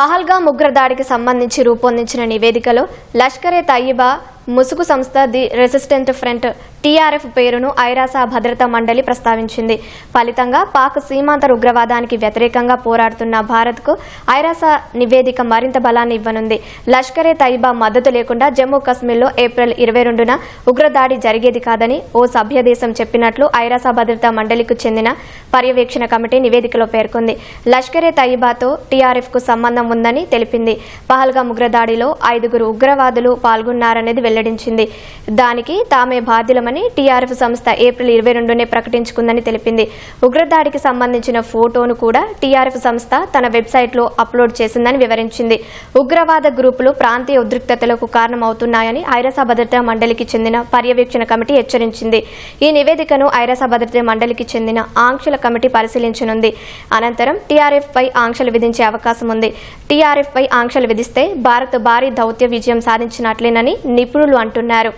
పహల్గా ఉగ్రదాడికి సంబంధించి రూపొందించిన నివేదికలో లష్కరే తయ్యబా ముసుగు సంస్థ ది రెసిస్టెంట్ ఫ్రంట్ టీఆర్ఎఫ్ పేరును ఐరాసా భద్రతా మండలి ప్రస్తావించింది. ఫలితంగా పాక్ సీమాంతర ఉగ్రవాదానికి వ్యతిరేకంగా పోరాడుతున్న భారత్కు ఐరాసా నివేదిక మరింత బలాన్ని ఇవ్వనుంది. లష్కరే తయిబా మద్దతు లేకుండా జమ్మూ కశ్మీర్లో ఏప్రిల్ ఇరవై రెండున ఉగ్రదాడి జరిగేది కాదని ఓ సభ్యదేశం చెప్పినట్లు ఐరాసా భద్రతా మండలికి చెందిన పర్యవేక్షణ కమిటీ నివేదికలో పేర్కొంది. లష్కరే తయ్యిబాతో టీఆర్ఎఫ్కు సంబంధం ఉందని తెలిపింది. పహల్గా ఉగ్రదాడిలో ఐదుగురు ఉగ్రవాదులు పాల్గొన్నారనేది వెల్లడించింది. దానికి తామే బాధ్యులమని టీఆర్ఎఫ్ సంస్థ ఏప్రిల్ ఇరవై రెండునే ప్రకటించుకుందని తెలిపింది. ఉగ్రదాడికి సంబంధించిన ఫోటోను కూడా టీఆర్ఎఫ్ సంస్థ తన వెబ్సైట్లో అప్లోడ్ చేసిందని వివరించింది. ఉగ్రవాద గ్రూపులు ప్రాంతీయ ఉద్రిక్తతలకు కారణమవుతున్నాయని ఐరసా భద్రతా మండలికి చెందిన పర్యవేక్షణ కమిటీ హెచ్చరించింది. ఈ నివేదికను ఐరసా భద్రతా మండలికి చెందిన ఆంక్షల కమిటీ పరిశీలించనుంది. అనంతరం టీఆర్ఎఫ్ పై ఆంక్షలు విధించే అవకాశం ఉంది టీఆర్ఎఫ్ పై ఆంక్షలు విధిస్తే భారత్ భారీ దౌత్య విజయం సాధించినట్లేనని నిపుణులు అంటున్నారు.